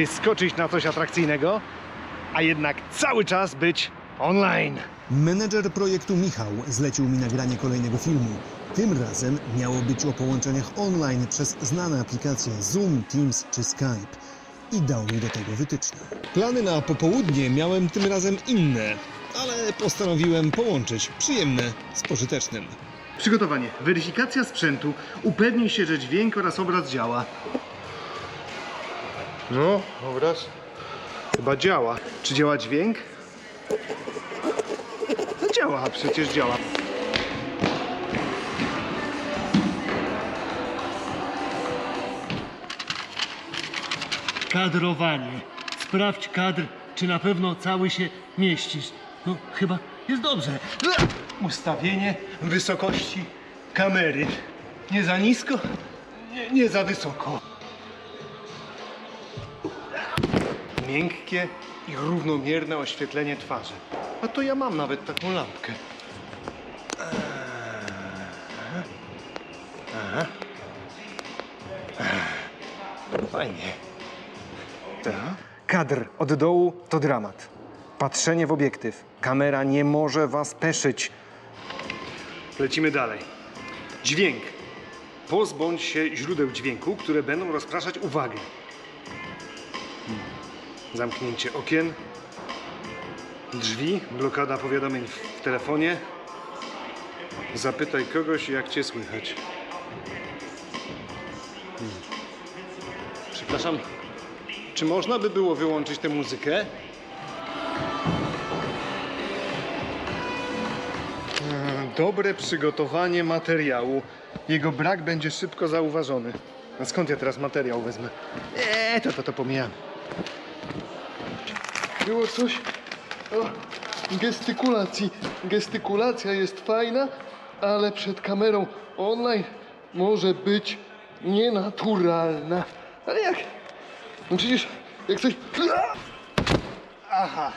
wyskoczyć na coś atrakcyjnego, a jednak cały czas być online. Menedżer projektu Michał zlecił mi nagranie kolejnego filmu. Tym razem miało być o połączeniach online przez znane aplikacje Zoom, Teams czy Skype. I dał mi do tego wytyczne. Plany na popołudnie miałem tym razem inne, ale postanowiłem połączyć przyjemne z pożytecznym. Przygotowanie. Weryfikacja sprzętu. Upewnij się, że dźwięk oraz obraz działa. No, obraz chyba działa. Czy działa dźwięk? No działa, przecież działa. Kadrowanie. Sprawdź kadr, czy na pewno cały się mieścisz. No, chyba jest dobrze. Ustawienie wysokości kamery. Nie za nisko, nie, nie za wysoko. Miękkie i równomierne oświetlenie twarzy. A to ja mam nawet taką lampkę. Aha. Aha. Aha. Fajnie. Kadr od dołu to dramat. Patrzenie w obiektyw. Kamera nie może was peszyć. Lecimy dalej. Dźwięk. Pozbądź się źródeł dźwięku, które będą rozpraszać uwagę. Hmm. Zamknięcie okien. Drzwi, blokada powiadomień w telefonie. Zapytaj kogoś, jak cię słychać. Hmm. Przepraszam, czy można by było wyłączyć tę muzykę? Dobre przygotowanie materiału. Jego brak będzie szybko zauważony. A skąd ja teraz materiał wezmę? Eee, to, to, to pomijam. Było coś o gestykulacji. Gestykulacja jest fajna, ale przed kamerą online może być nienaturalna. Ale jak? No przecież jak coś... Aha.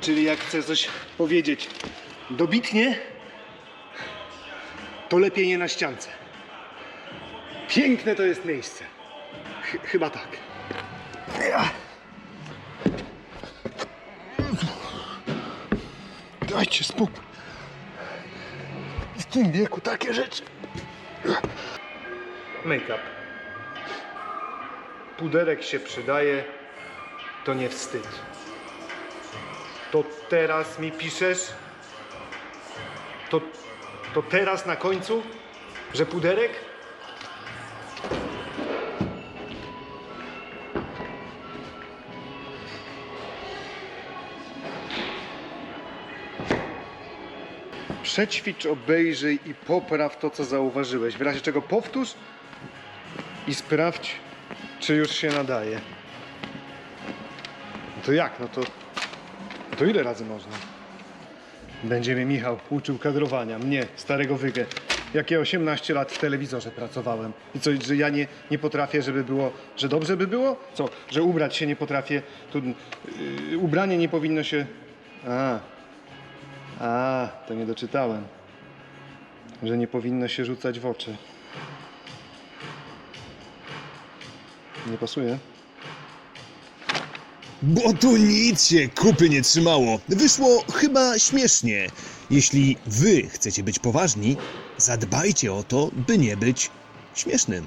Czyli jak chcę coś powiedzieć dobitnie, to lepiej nie na ściance. Piękne to jest miejsce. Ch- chyba tak. Dajcie spokój. W tym wieku takie rzeczy. Make-up. Puderek się przydaje, to nie wstyd. To teraz mi piszesz? To, to teraz na końcu? Że puderek? Przećwicz, obejrzyj i popraw to, co zauważyłeś. W razie czego powtórz i sprawdź, czy już się nadaje. No to jak? No to, to ile razy można? Będzie mnie Michał uczył kadrowania, mnie, starego wygę. Jak ja 18 lat w telewizorze pracowałem. I co, że ja nie, nie potrafię, żeby było, że dobrze by było? Co, że ubrać się nie potrafię? To, yy, ubranie nie powinno się... A, a, to nie doczytałem. Że nie powinno się rzucać w oczy. Nie pasuje? Bo tu nic się kupy nie trzymało. Wyszło chyba śmiesznie. Jeśli wy chcecie być poważni, zadbajcie o to, by nie być śmiesznym.